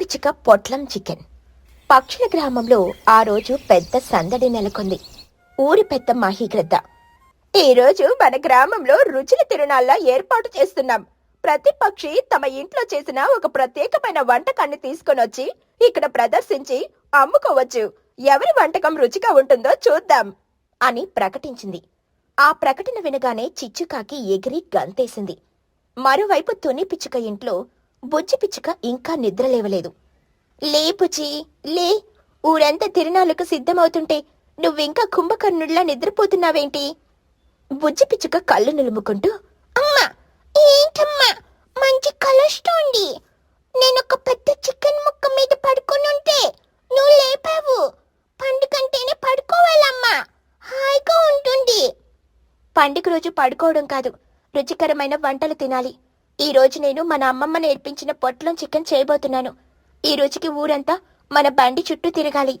పిచ్చుక పొట్లం చికెన్. పక్షుల గ్రామంలో ఆ రోజు పెద్ద సందడి నెలకొంది. ఊరి పెద్ద మహిగ్రద్ద. ఈ రోజు మన గ్రామంలో రుచుల తిరునాళ్ళ ఏర్పాటు చేస్తున్నాం. ప్రతి పక్షి తమ ఇంట్లో చేసిన ఒక ప్రత్యేకమైన వంటకాన్ని తీసుకొనొచ్చి ఇక్కడ ప్రదర్శించి అమ్ముకోవచ్చు. ఎవరి వంటకం రుచిగా ఉంటుందో చూద్దాం అని ప్రకటించింది. ఆ ప్రకటన వినగానే చిచ్చుకాకి ఎగిరి గంతేసింది. మరోవైపు తుని పిచ్చుక ఇంట్లో బుజ్జి పిచ్చుక ఇంకా నిద్రలేవలేదు లే బుజ్జి లే ఊరంతా తిరణాలకు సిద్ధమవుతుంటే నువ్వింకా కుంభకర్ణుడిలా నిద్రపోతున్నావేంటి? బుజ్జి పిచ్చుక కళ్ళు నిలుముకుంటూ అమ్మా ఏంటమ్మా? మంచి కలొస్తోంది. నేనొక పెద్ద చికెన్ ముక్క మీద పడుకునుంటే నువ్వు లేపావు. పండుగంటేనే పడుకోవాలమ్మా. హాయిగా ఉంటుంది. పండుగ రోజు పడుకోవడం కాదు రుచికరమైన వంటలు తినాలి. ఈ రోజు నేను మన అమ్మమ్మ నేర్పించిన పొట్లం చికెన్ చేయబోతున్నాను. ఈ రోజుకి ఊరంతా మన బండి చుట్టూ తిరగాలి.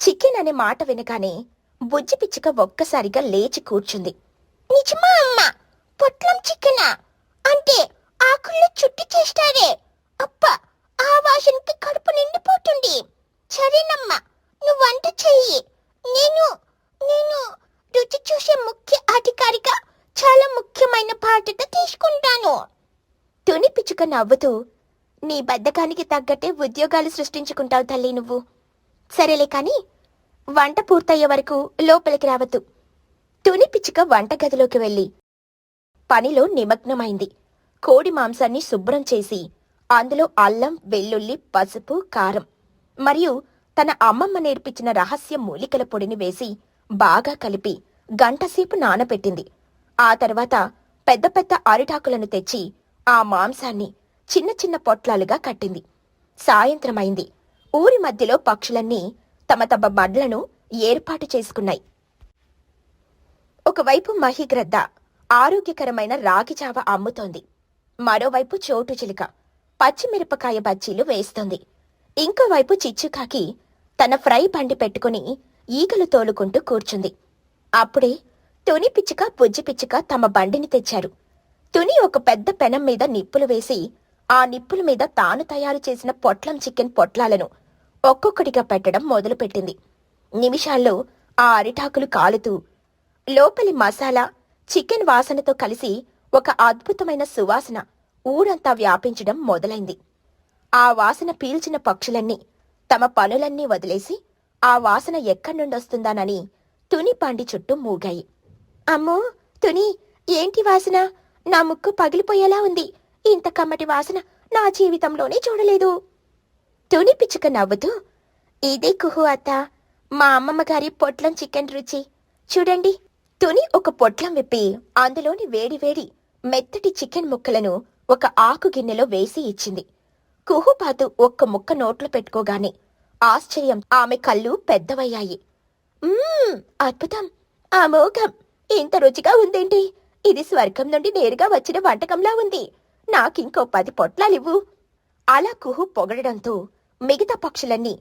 చికెన్ అనే మాట వినగానే బుజ్జి పిచ్చుక ఒక్కసారిగా లేచి కూర్చుంది. నిజమా అమ్మ? పొట్లం చికెనా? అంటే ఆకుల్లో చుట్టి చేస్తారే. అప్ప ఆ వాసనకి కడుపు నిండిపోతుంది సరేనమ్మా నువ్వు వంట చెయ్యి నేను నేను రుచి చూసే ముఖ్య అధికారిగా చాలా ముఖ్యమైన బాధ్యత తీసుకుంటాను తుని నవ్వుతూ నీ బద్ధకానికి తగ్గట్టే ఉద్యోగాలు సృష్టించుకుంటావు తల్లి నువ్వు. సరేలే కాని వంట పూర్తయ్యే వరకు లోపలికి రావద్దు. తుని పిచ్చుక వంటగదిలోకి వెళ్ళి పనిలో నిమగ్నమైంది. కోడి మాంసాన్ని శుభ్రం చేసి అందులో అల్లం వెల్లుల్లి పసుపు కారం మరియు తన అమ్మమ్మ నేర్పించిన రహస్య మూలికల పొడిని వేసి బాగా కలిపి గంటసేపు నానబెట్టింది ఆ తర్వాత పెద్ద పెద్ద అరిటాకులను తెచ్చి ఆ మాంసాన్ని చిన్న చిన్న పొట్లాలుగా కట్టింది. సాయంత్రమైంది. ఊరి మధ్యలో పక్షులన్నీ తమ తమ మడ్లను ఏర్పాటు చేసుకున్నాయి. ఒకవైపు మహిగ్రద్ద ఆరోగ్యకరమైన రాగి జావ అమ్ముతోంది. మరోవైపు చోటు చిలుక పచ్చిమిరపకాయ బజ్జీలు వేస్తోంది. ఇంకోవైపు చిచ్చుకాకి తన ఫ్రై బండి పెట్టుకుని ఈగలు తోలుకుంటూ కూర్చుంది. అప్పుడే తుని పిచ్చుక బుజ్జి పిచ్చుక తమ బండిని తెచ్చారు. తుని ఒక పెద్ద పెనం మీద నిప్పులు వేసి ఆ నిప్పుల మీద తాను తయారు చేసిన పొట్లం చికెన్ పొట్లాలను ఒక్కొక్కటిగా పెట్టడం మొదలుపెట్టింది. నిమిషాల్లో ఆ అరిటాకులు కాలుతూ లోపలి మసాలా చికెన్ వాసనతో కలిసి ఒక అద్భుతమైన సువాసన ఊరంతా వ్యాపించడం మొదలైంది. ఆ వాసన పీల్చిన పక్షులన్నీ తమ పనులన్నీ వదిలేసి ఆ వాసన ఎక్కడి నుండొస్తుందానని తుని పండి చుట్టూ మూగాయి. అమ్మో! తుని ఏంటి వాసన? నా ముక్కు పగిలిపోయేలా ఉంది. ఇంత కమ్మటి వాసన నా జీవితంలోనే చూడలేదు. తుని పిచ్చుక నవ్వుతూ ఇదే కుహు అత్త. మా అమ్మమ్మ గారి పొట్లం చికెన్ రుచి. చూడండి. తుని ఒక పొట్లం విప్పి అందులోని వేడి వేడి మెత్తటి చికెన్ ముక్కలను ఒక ఆకు గిన్నెలో వేసి ఇచ్చింది. కుహుపాతు ఒక్క ముక్క నోట్లో పెట్టుకోగానే ఆశ్చర్యం ఆమె కళ్ళు పెద్దవయ్యాయి. మ్మ్, అద్భుతం. అమోఘం. ఇంత రుచిగా ఉందేంటి? ఇది స్వర్గం నుండి నేరుగా వచ్చిన వంటకంలా ఉంది. నాకింకో పది పొట్లాలివ్వు. అలా కుహు పొగడడంతో మిగతా పక్షులన్నీ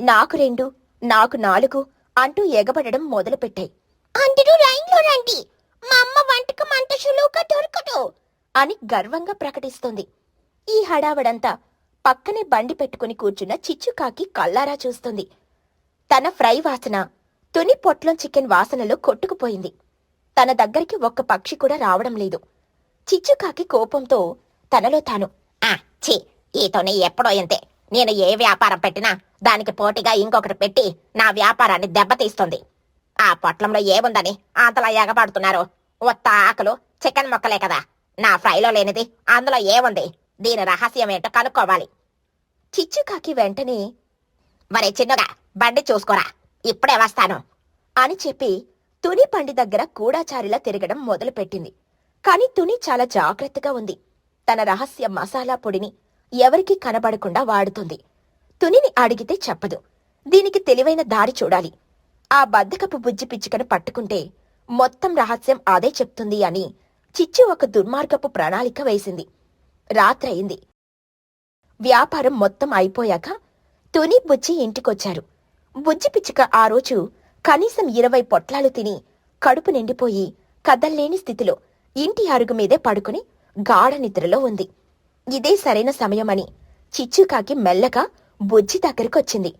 నాకు రెండు నాకు నాలుగు అంటూ ఎగబడడం మొదలుపెట్టాయి. అందరూ లైన్లో రండి. మా అమ్మ వంటకం అంత సులువుగా దొరకదు అని గర్వంగా ప్రకటిస్తుంది. ఈ హడావడంతా పక్కనే బండి పెట్టుకుని కూర్చున్న చిచ్చుకాకి కల్లారా చూస్తుంది. తన ఫ్రై వాసన తుని పొట్లం చికెన్ వాసనలో కొట్టుకుపోయింది. తన దగ్గరికి ఒక్క పక్షి కూడా రావడం లేదు. చిచ్చుకాకి కోపంతో తనలో తాను ఆ ఛీ ఈతోనే ఎప్పుడో ఇంతే. నేను ఏ వ్యాపారం పెట్టినా దానికి పోటీగా ఇంకొకటి పెట్టి నా వ్యాపారాన్ని దెబ్బతీస్తుంది. ఆ పొట్లంలో ఏముందని అంతలా ఎగబడుతున్నారు. ఒత్త ఆకులు చికెన్ మొక్కలే కదా. నా ఫ్రైలో లేనిది అందులో ఏముంది? దీని రహస్యం ఏంటో కనుక్కోవాలి. చిచ్చుకాకి వెంటనే మరి చిన్నగా బండి చూసుకోరా. ఇప్పుడే వస్తాను. అని చెప్పి తుని పండి దగ్గర కూడాచారిలా తిరగడం మొదలుపెట్టింది. కాని తుని చాలా జాగ్రత్తగా ఉంది. తన రహస్య మసాలా పొడిని ఎవరికీ కనబడకుండా వాడుతుంది. తునిని అడిగితే చెప్పదు. దీనికి తెలివైన దారి చూడాలి. ఆ బద్దకపు బుజ్జి పిచ్చుకను పట్టుకుంటే మొత్తం రహస్యం అదే చెప్తుంది అని చిచ్చు ఒక దుర్మార్గపు ప్రణాళిక వేసింది. రాత్రయింది. వ్యాపారం మొత్తం అయిపోయాక తుని బుజ్జి ఇంటికొచ్చారు. బుజ్జి పిచ్చుక ఆ రోజు కనీసం ఇరవై పొట్లాలు తిని కడుపు నిండిపోయి కదల్లేని స్థితిలో ఇంటి అరుగు మీదే పడుకుని గాఢ నిద్రలో ఉంది. ఇదే సరైన సమయమని చిచ్చుకాకి మెల్లగా బుజ్జి దగ్గరికొచ్చింది.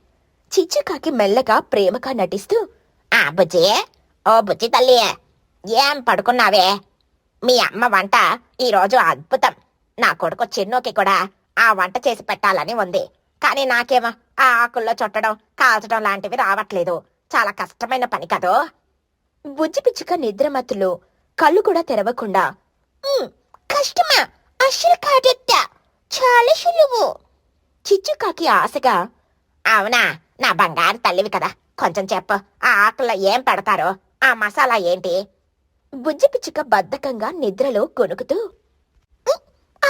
చిచ్చుకాకి మెల్లగా ప్రేమగా నటిస్తూ ఆ బుజ్జి ఓ బుజ్జి తల్లి ఏం పడుకున్నావే? మీ అమ్మ వంట ఈరోజు అద్భుతం. నా కొడుకు చిన్నోకి కూడా ఆ వంట చేసి పెట్టాలని ఉంది. కానీ నాకేమో ఆ ఆకుల్లో చుట్టడం కాల్చడం లాంటివి రావట్లేదు. చాలా కష్టమైన పని కదో? బుజ్జి పిచ్చుక నిద్రమత్తులో కళ్ళు కూడా తెరవకుండా కష్టమా? అసలు కాదత్త. చాలా సులువు. చిచ్చుకాకి ఆశగా అవునా? నా బంగారు తల్లివి కదా. కొంచెం చెప్పు. ఆ ఆకుల్లో ఏం పెడతారో? ఆ మసాలా ఏంటి? బుజ్జి పిచ్చుక బద్ధకంగా నిద్రలో కొనుకుతూ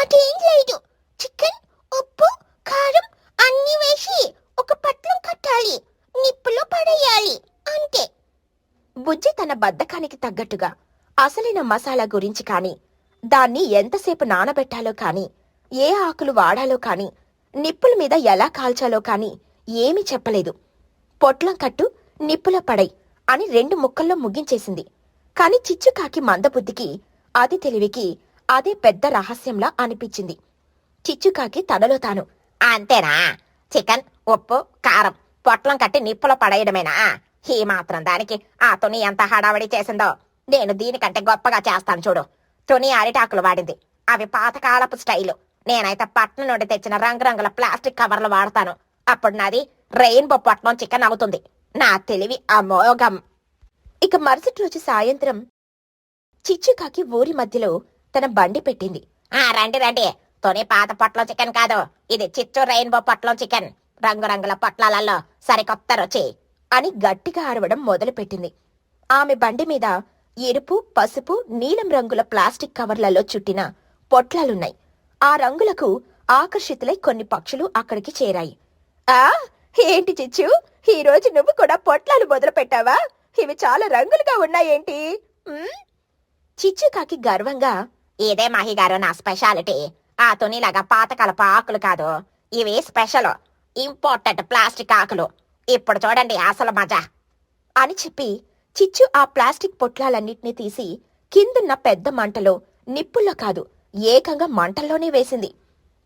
అదేం లేదు. చికెన్ ఉప్పు కారం అన్ని వేసి ఒక పట్లం కట్టాలి. నిప్పులో పడేయాలి. అంతే. బుజ్జి తన బద్ధకానికి తగ్గట్టుగా అసలైన మసాలా గురించి కాని దాన్ని ఎంతసేపు నానబెట్టాలో కాని ఏ ఆకులు వాడాలో కాని నిప్పుల మీద ఎలా కాల్చాలో కాని ఏమీ చెప్పలేదు. పొట్లం కట్టు నిప్పులో పడై అని రెండు ముక్కల్లో ముగించేసింది. కాని చిచ్చుకాకి మందబుద్ధికి అది తెలివికి అదే పెద్ద రహస్యంలా అనిపించింది. చిచ్చుకాకి తనలో తాను అంతేనా? చికెన్ ఉప్పు కారం పొట్లం కట్టి నిప్పులో పడేయడమేనా? ఈ మాత్రం దానికి ఆ తుని ఎంత హడావడి చేసిందో. నేను దీనికంటే గొప్పగా చేస్తాను చూడు. తుని అరిటాకులు వాడింది. అవి పాతకాలపు స్టైలు. నేనైతే పట్నం నుండి తెచ్చిన రంగురంగుల ప్లాస్టిక్ కవర్లు వాడతాను. అప్పుడు నాది రెయిన్బో పొట్లం చికెన్ అవుతుంది. నా తెలివి అమోఘం. ఇక మరుసటి రోజు సాయంత్రం చిచ్చుకాకి ఊరి మధ్యలో తన బండి పెట్టింది. ఆ రండి రండి. తొని పాత పొట్లం చికెన్ కాదు. ఇది చిచ్చు రెయిన్బో పొట్లం చికెన్. రంగురంగుల పట్లాలలో సరికొత్త రుచి అని గట్టిగా అరవడం మొదలుపెట్టింది. ఆమె బండి మీద ఎరుపు పసుపు నీలం రంగుల ప్లాస్టిక్ కవర్లలో చుట్టిన పొట్లాలున్నాయి. ఆ రంగులకు ఆకర్షితులై కొన్ని పక్షులు అక్కడికి చేరాయి. ఆ ఏంటి చిచ్చు? ఈరోజు నువ్వు కూడా పొట్లాలు మొదలుపెట్టావా? ఇవి చాలా రంగులుగా ఉన్నాయేంటి? ఉమ్? చిచ్చుకాకి గర్వంగా ఇదే మహిగారు నా స్పెషాలిటీ. ఆ తునిలాగా పాతకాలపు ఆకులు కాదు. ఇవి స్పెషల్. ఇంపార్టెంట్ ప్లాస్టిక్ ఆకులు. ఇప్పుడు చూడండి అసలు మజా. అని చెప్పి చిచ్చు ఆ ప్లాస్టిక్ పొట్లాలన్నిటినీ తీసి కిందున్న పెద్ద మంటలో నిప్పుల్లో కాదు ఏకంగా మంటల్లోనే వేసింది.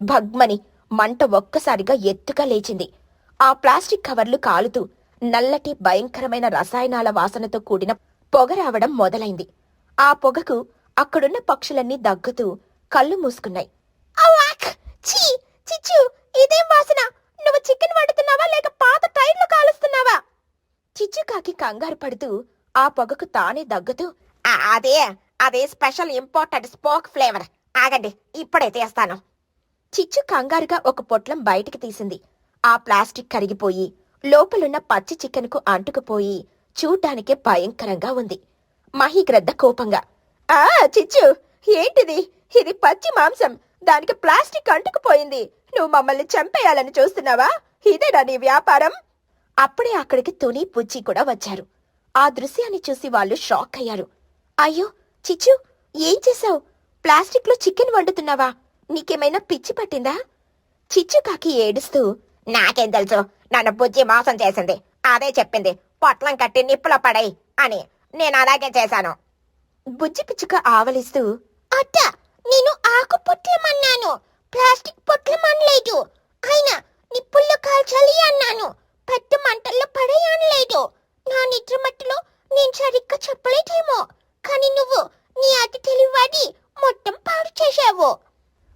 భగ్మని మంట ఒక్కసారిగా ఎత్తుగా లేచింది. ఆ ప్లాస్టిక్ కవర్లు కాలుతూ నల్లటి భయంకరమైన రసాయనాల వాసనతో కూడిన పొగ రావడం మొదలైంది. ఆ పొగకు అక్కడున్న పక్షులన్నీ దగ్గుతూ కళ్ళు మూసుకున్నాయి. ఛీ! చిచ్చు! ఇదేం వాసన? నువ్వు చికెన్ వండుతున్నావా లేక పాత టైర్లు కాలుస్తున్నావా? చిచ్చుకాకి కంగారు పడుతూ ఆ పొగకు తానే దగ్గుతూ అదే అదే స్పెషల్ ఇంపార్టెంట్ స్పోక్ ఫ్లేవర్. ఆగండి ఇప్పుడే తీస్తాను. చిచ్చు కంగారుగా ఒక పొట్లం బయటికి తీసింది. ఆ ప్లాస్టిక్ కరిగిపోయి లోపలున్న పచ్చి చికెన్కు అంటుకుపోయి చూడ్డానికే భయంకరంగా ఉంది. మహిగ్రద్ద కోపంగా ఆ చిచ్చు ఏంటిది? ఇది పచ్చి మాంసం. దానికి ప్లాస్టిక్ అంటుకుపోయింది. నువ్వు మమ్మల్ని చంపేయాలని చూస్తున్నావా? ఇదేనా నీ వ్యాపారం. అప్పుడే అక్కడికి తుని పుచ్చి కూడా వచ్చారు. ఆ దృశ్యాన్ని చూసి వాళ్ళు షాక్ అయ్యారు. అయ్యో చిచ్చు ఏం చేశావు? ప్లాస్టిక్లో చికెన్ వండుతున్నావా? నీకేమైనా పిచ్చి పట్టిందా? చిచ్చుకాకి ఏడుస్తూ నాకేం తెలుసు నన్ను బుజ్జి మోసం చేసింది. అదే చెప్పింది పొట్లం కట్టి నిప్పులో పడై అని. నేను అలాగే చేశాను. బుజ్జి పిచ్చుక ఆవలిస్తూ అట్ట నేను ఆకు పొట్లమన్నాను ప్లాస్టిక్ పొట్లమనలేదు అయినా నిప్పుల్లో కాల్చాలి అన్నాను. పెద్ద మంటల్లో పడేయనలేదు నా నిద్ర మట్టిలో నేను సరిగ్గా చెప్పలేదేమో. కానీ నువ్వు నీ అతి తెలివాది మొత్తం పాడు చేశావు.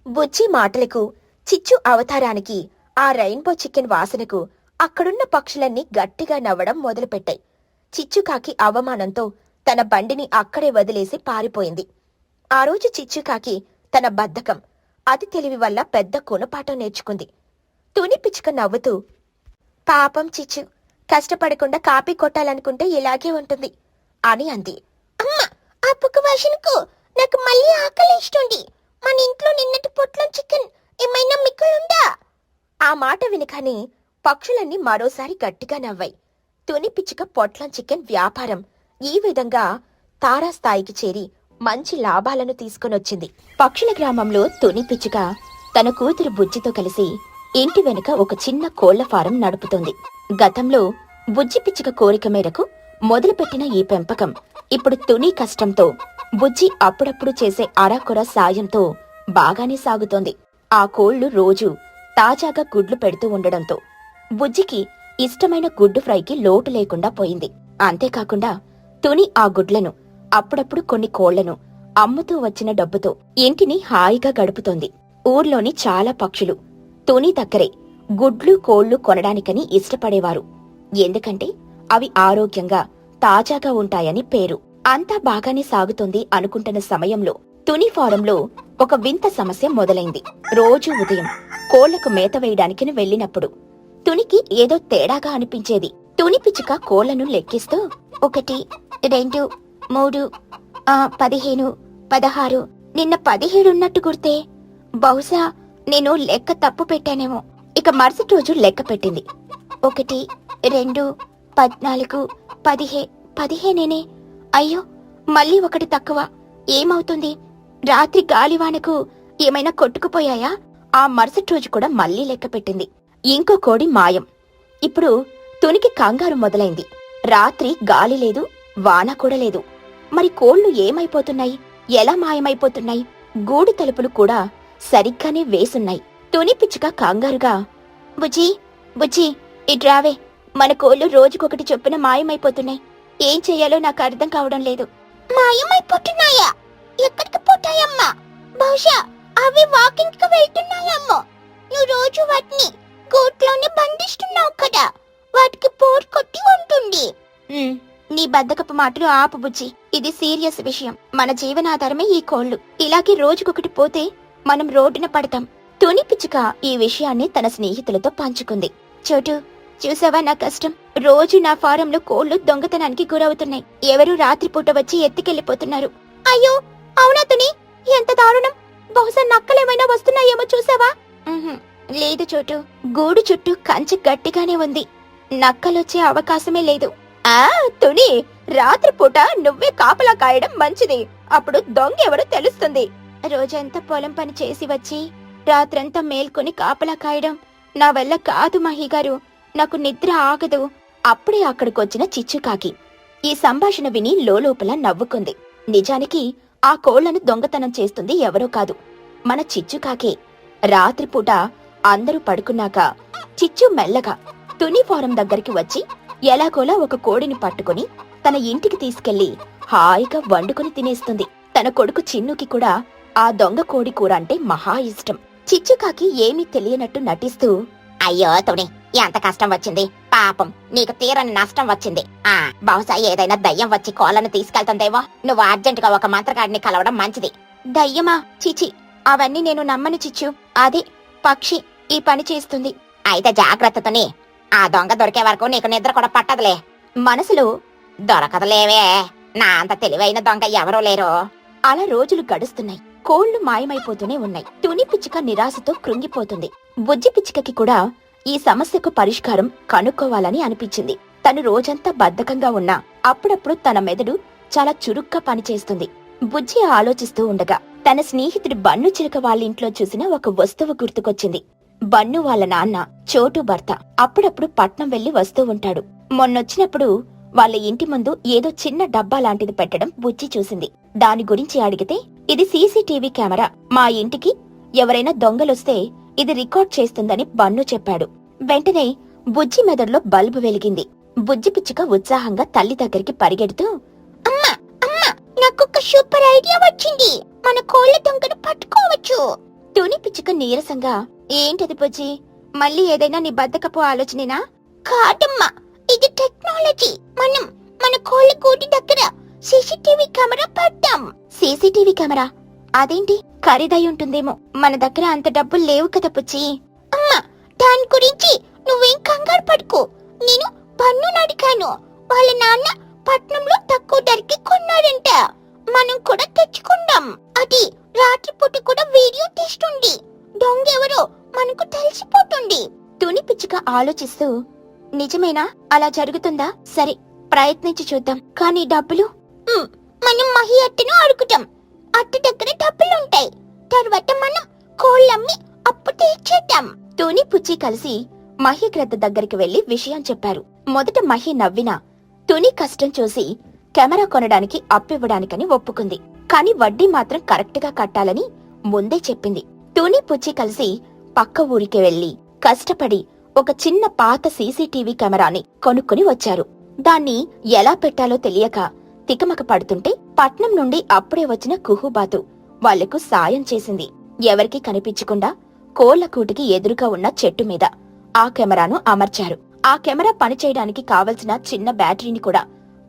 బుజ్జి మాటలకు చిచ్చు అవతారానికి ఆ రెయిన్బో చికెన్ వాసనకు అక్కడున్న పక్షులన్నీ గట్టిగా నవ్వడం మొదలుపెట్టాయి. చిచ్చుకాకి అవమానంతో తన బండిని అక్కడే వదిలేసి పారిపోయింది. ఆ రోజు చిచ్చుకాకి తన బద్ధకం అతి తెలివి వల్ల పెద్ద గుణపాఠం నేర్చుకుంది. తుని పిచ్చుక నవ్వుతూ పాపం చిచ్చు కష్టపడకుండా కాపీ కొట్టాలనుకుంటే ఇలాగే ఉంటుంది అని అంది. అమ్మ ఆ పుక్క వాసనకు నాకు మళ్ళీ ఆకలి ఆకలిస్తుంది. మన ఇంట్లో నిన్నటి పొట్లం చికెన్ ఏమైనా మిక్కులుందా? ఆ మాట వినగానే పక్షులన్నీ మరోసారి గట్టిగా నవ్వాయి. తుని పిచ్చుక పొట్లం చికెన్ వ్యాపారం ఈ విధంగా తారాస్థాయికి చేరి మంచి లాభాలను తీసుకొనొచ్చింది పక్షుల గ్రామంలో తుని పిచ్చుక తన కూతురు బుజ్జితో కలిసి ఇంటి వెనుక ఒక చిన్న కోళ్ళ ఫారం నడుపుతోంది. గతంలో బుజ్జి పిచ్చుక కోరిక మేరకు మొదలుపెట్టిన ఈ పెంపకం ఇప్పుడు తుని కష్టంతో బుజ్జి అప్పుడప్పుడు చేసే అరాకొర సాయంతో బాగానే సాగుతోంది. ఆ కోళ్ళు రోజు తాజాగా గుడ్లు పెడుతూ ఉండడంతో బుజ్జికి ఇష్టమైన గుడ్డు ఫ్రైకి లోటు లేకుండా పోయింది. అంతేకాకుండా తుని ఆ గుడ్లను అప్పుడప్పుడు కొన్ని కోళ్ళను అమ్ముతూ వచ్చిన డబ్బుతో ఇంటిని హాయిగా గడుపుతోంది. ఊర్లోని చాలా పక్షులు తుని దగ్గరే గుడ్లు కోళ్ళు కొనడానికని ఇష్టపడేవారు. ఎందుకంటే అవి ఆరోగ్యంగా తాజాగా ఉంటాయని పేరు. అంతా బాగానే సాగుతోంది అనుకుంటున్న సమయంలో తుని ఫారంలో ఒక వింత సమస్య మొదలైంది. రోజు ఉదయం కోళ్ళకు మేత వేయడానికి వెళ్ళినప్పుడు తునికి ఏదో తేడాగా అనిపించేది. తుని పిచ్చుక కోళ్ళను లెక్కిస్తూ ఒకటి రెండు మూడు ఆ పదిహేను పదహారు నిన్న పదిహేడున్నట్టు గుర్తే బహుశా నేను లెక్క తప్పు పెట్టానేమో. ఇక మరుసటి రోజు లెక్క పెట్టింది. ఒకటి రెండు పద్నాలుగు పదిహే పదిహేనేనే? అయ్యో మళ్ళీ ఒకటి తక్కువ. ఏమవుతుంది? రాత్రి గాలివానకు ఏమైనా కొట్టుకుపోయాయా? ఆ మరుసటి రోజు కూడా మళ్ళీ లెక్క పెట్టింది. ఇంకో కోడి మాయం. ఇప్పుడు తునికి కంగారు మొదలైంది. రాత్రి గాలి లేదు వాన కూడా లేదు. మరి కోళ్ళు ఏమైపోతున్నాయి? ఎలా మాయమైపోతున్నాయి? గూడు తలుపులు కూడా సరిగ్గానే వేసున్నాయి. తుని పిచ్చుక కంగారుగా బుజ్జి బుజ్జి ఇట్రావే మన కోళ్ళు రోజుకొకటి చొప్పున మాయమైపోతున్నాయి. ఏం చెయ్యాలో నాకు అర్థం కావడం లేదు. మాయమైపోతున్నాయా? ఎక్కడికి పోతాయమ్మా? బహుశా అవి వాకింగ్కి వెళ్తున్నాయమ్మో. నువ్వు రోజు వాటిని కోట్లోనే బంధిస్తున్నావు కదా. వాటికి పోర్ కొట్టి ఉంటుంది. నీ బద్దకపు మాటలు ఆపు బుజ్జి. ఇది సీరియస్ విషయం. మన జీవనాధారమే ఈ కోళ్ళు ఇలాగే రోజుకొకటి పోతే మనం రోడ్డున పడతాం. తుని పిచ్చుక ఈ విషయాన్ని తన స్నేహితులతో పంచుకుంది. చోటు చూసావా నా కష్టం? రోజు నా ఫారంలో కోళ్ళు దొంగతనానికి గురవుతున్నాయి. ఎవరు రాత్రిపూట వచ్చి ఎత్తుకెళ్ళిపోతున్నారు అయ్యో! అవునా తుని? ఎంత దారుణం! బహుశా నక్కలేమైనా వస్తున్నాయేమో చూసావా? లేదు చోటు. గూడు చుట్టూ కంచె గట్టిగానే ఉంది. నక్కలొచ్చే అవకాశమే లేదు. ఆ తుని రాత్రిపూట నువ్వే కాపలా కాయడం మంచిది. అప్పుడు దొంగ ఎవరో తెలుస్తుంది. రోజంతా పొలం పని చేసి వచ్చి రాత్రంతా మేల్కొని కాపలా కాయడం నా వల్ల కాదు మహిగారు నాకు నిద్ర ఆగదు. అప్పుడే అక్కడికొచ్చిన చిచ్చుకాకి. ఈ సంభాషణ విని లోపల నవ్వుకుంది. నిజానికి ఆ కోళ్ళను దొంగతనం చేస్తుంది ఎవరో కాదు. మన చిచ్చుకాకే. రాత్రిపూట అందరూ పడుకున్నాక చిచ్చు మెల్లగా తుని ఫారం దగ్గరికి వచ్చి ఎలాగోలా ఒక కోడిని పట్టుకుని తన ఇంటికి తీసుకెళ్ళి హాయిగా వండుకుని తినేస్తుంది. తన కొడుకు చిన్నుకి కూడా ఆ దొంగ కోడి కూర అంటే మహా ఇష్టం. చిచ్చుకాకి ఏమీ తెలియనట్టు నటిస్తూ అయ్యో తుని ఎంత కష్టం వచ్చింది. పాపం నీకు తీరని నష్టం వచ్చింది. ఆ బహుశా ఏదైనా దయ్యం వచ్చి కోళ్ళను తీసుకెళ్తుందేమో. నువ్వు అర్జెంట్గా ఒక మంత్రగాడిని కలవడం మంచిది. దయ్యమా? చిచి అవన్నీ నేను నమ్మను చిచ్చు. అది పక్షి ఈ పని చేస్తుంది. అయితే జాగ్రత్తతోనే ఆ దొంగ దొరికే వరకు నీకు నిద్ర కూడా పట్టదులే. మనసులో దొరకదులేవే. నా అంత తెలివైన దొంగ ఎవరూ లేరు. అలా రోజులు గడుస్తున్నాయి. కోళ్ళు మాయమైపోతూనే ఉన్నాయి. తుని పిచ్చుక నిరాశతో కృంగిపోతుంది. బుజ్జి పిచ్చుకకి కూడా ఈ సమస్యకు పరిష్కారం కనుక్కోవాలని అనిపించింది. తను రోజంతా బద్ధకంగా ఉన్నా అప్పుడప్పుడు తన మెదడు చాలా చురుగ్గా పనిచేస్తుంది. బుజ్జి ఆలోచిస్తూ ఉండగా తన స్నేహితుడి బన్ను చిలుక వాళ్ళ ఇంట్లో చూసిన ఒక వస్తువు గుర్తుకొచ్చింది. బన్ను వాళ్ళ నాన్న చోటు భర్త. అప్పుడప్పుడు పట్నం వెళ్ళి వస్తూ ఉంటాడు. మొన్నొచ్చినప్పుడు వాళ్ళ ఇంటి ముందు ఏదో చిన్న డబ్బా లాంటిది పెట్టడం బుజ్జి చూసింది. దాని గురించి అడిగితే ఇది సీసీటీవీ కెమెరా. మా ఇంటికి ఎవరైనా దొంగలొస్తే ఇది రికార్డ్ చేస్తుందని బన్ను చెప్పాడు. వెంటనే బుజ్జి మెదడులో బల్బు వెలిగింది. బుజ్జి పిచ్చుక ఉత్సాహంగా తల్లి దగ్గరికి పరిగెడుతూ అమ్మా అమ్మా నాకొక సూపర్ ఐడియా వచ్చింది. మన కోళ్ళ దొంగను పట్టుకోవచ్చు. తుని పిచ్చుక నీరసంగా ఏంటది బుజ్జి? మళ్ళీ ఏదైనా నీ బద్దకపు ఆలోచనేనా? కాదమ్మా ఇది టెక్నాలజీ. మనం మన కోళ్ళ కోటి దగ్గర సీసీటీవీ కెమెరా పడ్డాం. CCTV camera? అదేంటి? ఖరీదై ఉంటుందేమో. మన దగ్గర అంత డబ్బులు లేవు కదా పుచ్చి అమ్మా దాని గురించి నువ్వేం కంగారు పడుకో. నేను పన్ను అడిగాను వాళ్ళ నాన్న పట్నంలో తక్కువ ధరకి కొన్నాడంట. మనం కూడా తెచ్చుకుందాం. అది రాత్రిపూట కూడా వీడియో తీస్తుంది దొంగ ఎవరో మనకు తెలిసిపోతుంది. తుని పిచ్చుక ఆలోచిస్తూ నిజమేనా? అలా జరుగుతుందా? సరే ప్రయత్నించి చూద్దాం. కానీ డబ్బులు? మనం మహి అట్టను అడుగుతాం. అట్ట దగ్గర డబ్బులుంటాయి. తర్వాత మనం కోళ్ళమ్మి అప్పు తీర్చేద్దాం. తుని పుచ్చి కలిసి మహి గ్రద్ద దగ్గరికి వెళ్ళి విషయం చెప్పారు. మొదట మహి నవ్వినా తుని కష్టం చూసి కెమెరా కొనడానికి అప్పివ్వడానికని ఒప్పుకుంది. కాని వడ్డీ మాత్రం కరెక్ట్గా కట్టాలని ముందే చెప్పింది. తుని పుచ్చి కలిసి పక్క ఊరికి వెళ్ళి కష్టపడి ఒక చిన్న పాత సీసీటీవీ కెమెరాని కొనుక్కుని వచ్చారు. దాన్ని ఎలా పెట్టాలో తెలియక తికమక పడుతుంటే పట్నం నుండి అప్పుడే వచ్చిన కుహుబాతు వాళ్ళకు సాయం చేసింది. ఎవరికీ కనిపించకుండా కోళ్ళకూటికి ఎదురుగా ఉన్న చెట్టు మీద ఆ కెమెరాను అమర్చారు. ఆ కెమెరా పనిచేయడానికి కావలసిన చిన్న బ్యాటరీని కూడా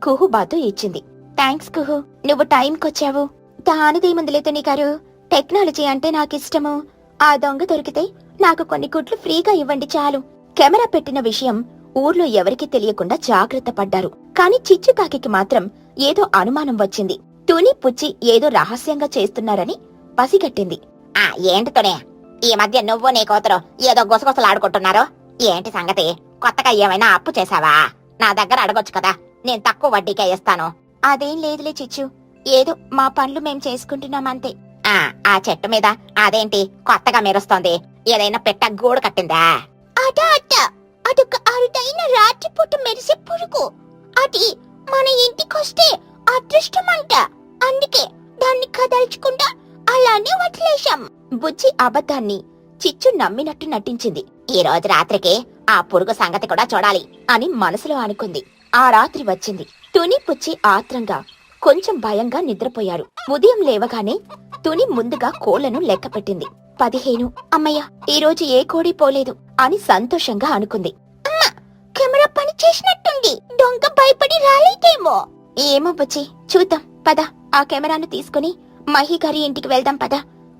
కుహుబాతు ఇచ్చింది. థ్యాంక్స్ కుహు నువ్వు టైంకొచ్చావు. దానిదేముందిలే తుని గారు టెక్నాలజీ అంటే నాకిష్టము. ఆ దొంగ దొరికితే నాకు కొన్ని గుడ్లు ఫ్రీగా ఇవ్వండి చాలు. కెమెరా పెట్టిన విషయం ఊర్లో ఎవరికీ తెలియకుండా జాగ్రత్త పడ్డారు. కాని చిచ్చుకాకి మాత్రం ఏదో అనుమానం వచ్చింది. తుని పుచ్చి ఏదో రహస్యంగా చేస్తున్నారని పసిగట్టింది. ఆ ఏంటి తునే? ఈ మధ్య నువ్వు నీ కూతురు ఏదో గుసగుసలాడుకుంటున్నారో? ఏంటి సంగతి? కొత్తగా ఏమైనా అప్పు చేశావా? నా దగ్గర అడగొచ్చు కదా. నేను తక్కువ వడ్డీకే ఇస్తాను. అదేం లేదులే చిచ్చు. ఏదో మా పనులు మేం చేసుకుంటున్నామంతే ఆ ఆ చెట్టు మీద అదేంటి కొత్తగా మెరుస్తోంది. ఏదైనా పెట్ట గూడు కట్టిందా? అట అట అదొక అరుదైన రాత్రిపూట మెరిసే పురుగు. అది మన ఇంటికొస్తే అదృష్టమంట. అందుకే దాన్ని కదల్చకుండా అలానే వదిలేశాం. బుజ్జి అబద్ధాన్ని చిచ్చు నమ్మినట్టు నటించింది. ఈ రోజు రాత్రికి ఆ పురుగు సంగతి కూడా చూడాలి అని మనసులో అనుకుంది. ఆ రాత్రి వచ్చింది. తుని పుచ్చి ఆత్రంగా కొంచెం భయంగా నిద్రపోయారు. ఉదయం లేవగానే తుని ముందుగా కోళ్ళను లెక్కపెట్టింది పదిహేను అమ్మయ్య ఈ రోజు ఏ కోడి పోలేదు అని సంతోషంగా అనుకుంది. కెమెరా పని చేసినట్టుంది. దొంగ భయపడి రాలేదేమో. ఏమో బుచ్చి చూద్దాం పద. ఆ కెమెరాను తీసుకుని మహి గారి ఇంటికి వెళ్దాం పద.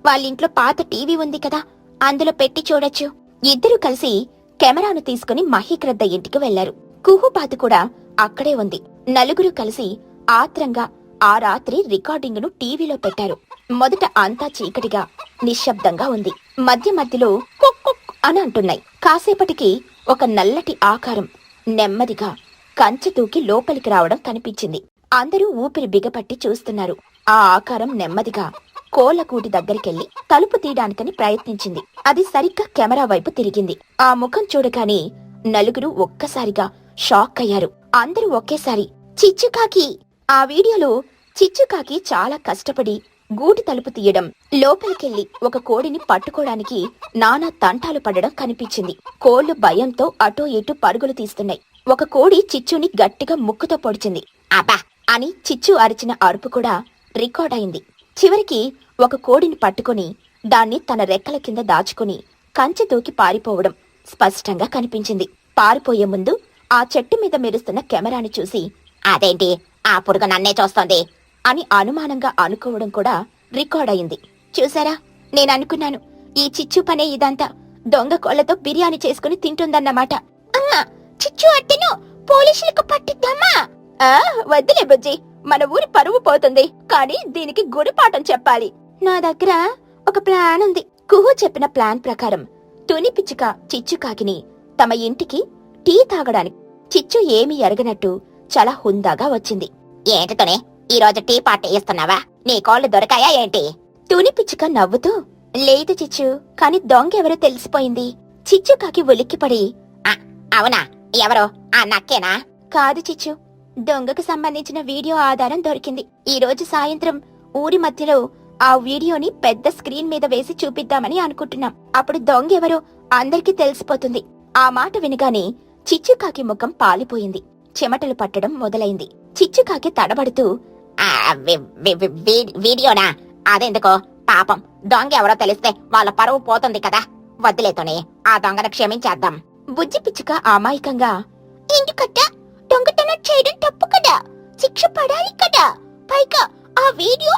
వాళ్ళింట్లో పాత టీవీ ఉంది కదా అందులో పెట్టి చూడొచ్చు. ఇద్దరు కలిసి కెమెరాను తీసుకుని మహిగ్రద్ద ఇంటికి వెళ్ళారు. కుహుబాతు కూడా అక్కడే ఉంది. నలుగురు కలిసి ఆత్రంగా ఆ రాత్రి రికార్డింగును టీవీలో పెట్టారు. మొదట అంతా చీకటిగా నిశ్శబ్దంగా ఉంది. మధ్య మధ్యలో కుక్ అని అంటున్నాయి. కాసేపటికి ఒక నల్లటి ఆకారం నెమ్మదిగా కంచె దూకి లోపలికి రావడం కనిపించింది. అందరూ ఊపిరి బిగపట్టి చూస్తున్నారు. ఆ ఆకారం నెమ్మదిగా కోలకూటి దగ్గరికెళ్ళి తలుపు తీయడానికని ప్రయత్నించింది. అది సరిగ్గా కెమెరా వైపు తిరిగింది. ఆ ముఖం చూడగానే నలుగురు ఒక్కసారిగా షాక్ అయ్యారు. అందరూ ఒకేసారి చిచ్చుకాకి. ఆ వీడియోలో చిచ్చుకాకి చాలా కష్టపడి గూటి తలుపు తీయడం లోపలికెళ్ళి ఒక కోడిని పట్టుకోవడానికి నానా తంటాలు పడడం కనిపించింది. కోళ్ళు భయంతో అటూ ఇటూ పరుగులు తీస్తున్నాయి. ఒక కోడి చిచ్చుని గట్టిగా ముక్కుతో పొడిచింది. అబా అని చిచ్చు అరిచిన అరుపు కూడా రికార్డ్ అయింది. చివరికి ఒక కోడిని పట్టుకుని దాన్ని తన రెక్కల కింద దాచుకుని కంచె దూకి పారిపోవడం స్పష్టంగా కనిపించింది. పారిపోయే ముందు ఆ చెట్టు మీద మెరుస్తున్న కెమెరాని చూసి అదేంటి? ఆ పురుగు నన్నే చూస్తోంది అని అనుమానంగా అనుకోవడం కూడా రికార్డ్ అయింది. చూసారా? నేను అనుకున్నాను. ఈ చిచ్చు పనే ఇదంతా. దొంగ కోళ్ళతో బిర్యానీ చేసుకుని తింటుందన్నమాట. అమ్మా! చిచ్చు అట్టెను. పోలీసులకు పట్టిద్దామా ఆ వద్దులే బుజ్జి. మన ఊరి పరువు పోతుంది. కానీ దీనికి గురిపాఠం చెప్పాలి. నా దగ్గర ఒక ప్లాన్ ఉంది. కుహు చెప్పిన ప్లాన్ ప్రకారం తుని పిచ్చుక చిచ్చు కాకిని తమ ఇంటికి టీ తాగడానికి చిచ్చు ఏమీ ఎరగనట్టు చాలా హుందాగా వచ్చింది. ఏంటి తునే? ఈ రోజు టీ పార్టీ ఇస్తున్నావా నీ కోళ్ళు దొరకాయా ఏంటి? తుని పిచ్చుక నవ్వుతూ లేదు చిచ్చు కాని దొంగ ఎవరో తెలిసిపోయింది. చిచ్చు కాకి ఉలిక్కిపడి అవునా? ఎవరో? ఆ నక్కేనా? కాదు చిచ్చు దొంగకు సంబంధించిన వీడియో ఆధారం దొరికింది. ఈ రోజు సాయంత్రం ఊరి మధ్యలో ఆ వీడియోని పెద్ద స్క్రీన్ మీద వేసి చూపిద్దామని అనుకుంటున్నాం. అప్పుడు దొంగ ఎవరో అందరికీ తెలిసిపోతుంది. ఆ మాట వినగానే చిచ్చుకాకి ముఖం పాలిపోయింది. చెమటలు పట్టడం మొదలైంది. చిచ్చుకాకి తడబడుతూ వీడియోనా? అదెందుకో? పాపం. దొంగ ఎవరో తెలిస్తే వాళ్ళ పరువు పోతుంది కదా. వదిలేతోనే ఆ దొంగను క్షమించేద్దాం. బుజ్జి పిచ్చుక అమాయకంగా ఎందుకట దొంగతనం చేయడం తప్పు కదా. శిక్ష పడాలి కదా. పైగా ఆ వీడియో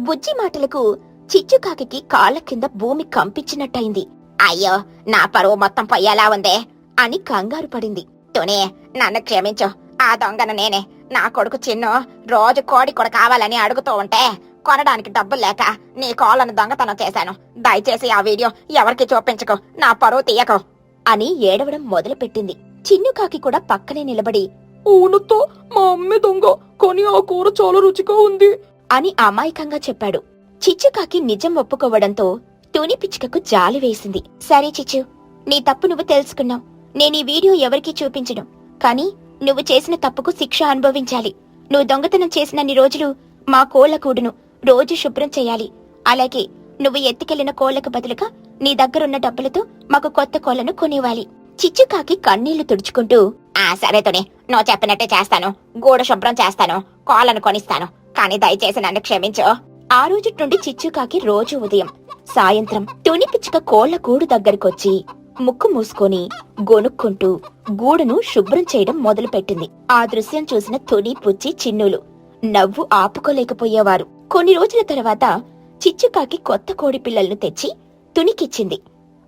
బుజ్జి మాటలకు చిచ్చుకాకి కాళ్ళ కింద భూమి కంపించినట్టయింది. అయ్యో నా పరువు మొత్తం పోయేలా ఉందే అని కంగారు పడింది. తునే నన్ను క్షమించు. ఆ దొంగను నేనే. నా కొడుకు చిన్ను రోజు కోడి కూడా కావాలని అడుగుతూ ఉంటే కొనడానికి డబ్బులు లేక నీ కోళ్ళను దొంగతనం చేశాను. దయచేసి ఆ వీడియో ఎవరికి చూపించకు. నా పరువు తీయకు. అని ఏడవడం మొదలుపెట్టింది. చిన్నుకాకి కూడా పక్కనే నిలబడి ఊనుతో మా అమ్మే దొంగ కొని ఆ కూర చాలా రుచిగా ఉంది. అని అమాయకంగా చెప్పాడు. చిచ్చుకాకి నిజం ఒప్పుకోవడంతో తుని పిచ్చుకకు జాలి వేసింది. సరే చిచ్చు నీ తప్పు నువ్వు తెలుసుకున్నావు. నేను ఈ వీడియో ఎవరికీ చూపించను. కానీ నువ్వు చేసిన తప్పుకు శిక్ష అనుభవించాలి. నువ్వు దొంగతనం చేసినన్ని రోజులు మా కోళ్ళ కూడును రోజు శుభ్రం చేయాలి. అలాగే నువ్వు ఎత్తుకెళ్ళిన కోళ్ళకు బదులుగా నీ దగ్గరున్న డబ్బులతో మాకు కొత్త కోళ్ళను కొనివ్వాలి. చిచ్చుకాకి కన్నీళ్ళు తుడుచుకుంటూ ఆ సరే తుని నువ్వు చెప్పినట్టే చేస్తాను. గూడ శుభ్రం చేస్తాను. కోళ్ళను కొనిస్తాను. కానీ దయచేసి నన్ను క్షమించు. ఆ రోజు నుండి చిచ్చుకాకి రోజు ఉదయం. సాయంత్రం తుని పిచ్చుక కోళ్ళ గూడు దగ్గరకొచ్చి ముక్కు మూసుకొని గొనుక్కుంటూ గూడును శుభ్రం చేయడం మొదలుపెట్టింది. ఆ దృశ్యం చూసిన తుని పుచ్చి చిన్నులు నవ్వు ఆపుకోలేకపోయేవారు. కొన్ని రోజుల తర్వాత చిచ్చుకాకి కొత్త కోడి పిల్లలను తెచ్చి తునికిచ్చింది.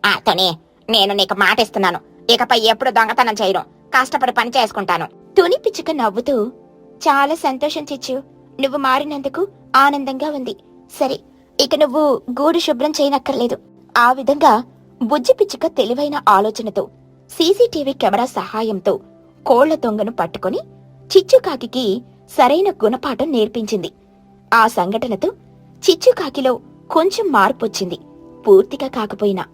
ఆ తుని నేను నీకు మాట ఇస్తున్నాను ఇకపై ఎప్పుడు దొంగతనం చేయను. కష్టపడి పని చేసుకుంటాను. తుని పిచ్చుక నవ్వుతూ చాలా సంతోషం చిచ్చు. నువ్వు మారినందుకు ఆనందంగా ఉంది. సరే ఇక నువ్వు గూడు శుభ్రం చేయనక్కర్లేదు. ఆ విధంగా బుజ్జి పిచ్చుక తెలివైన ఆలోచనతో సీసీటీవీ కెమెరా సహాయంతో కోళ్ళ దొంగను పట్టుకొని చిచ్చుకాకి సరైన గుణపాఠం నేర్పించింది. ఆ సంఘటనతో చిచ్చుకాకిలో కొంచెం మార్పొచ్చింది. పూర్తిగా కాకపోయినా.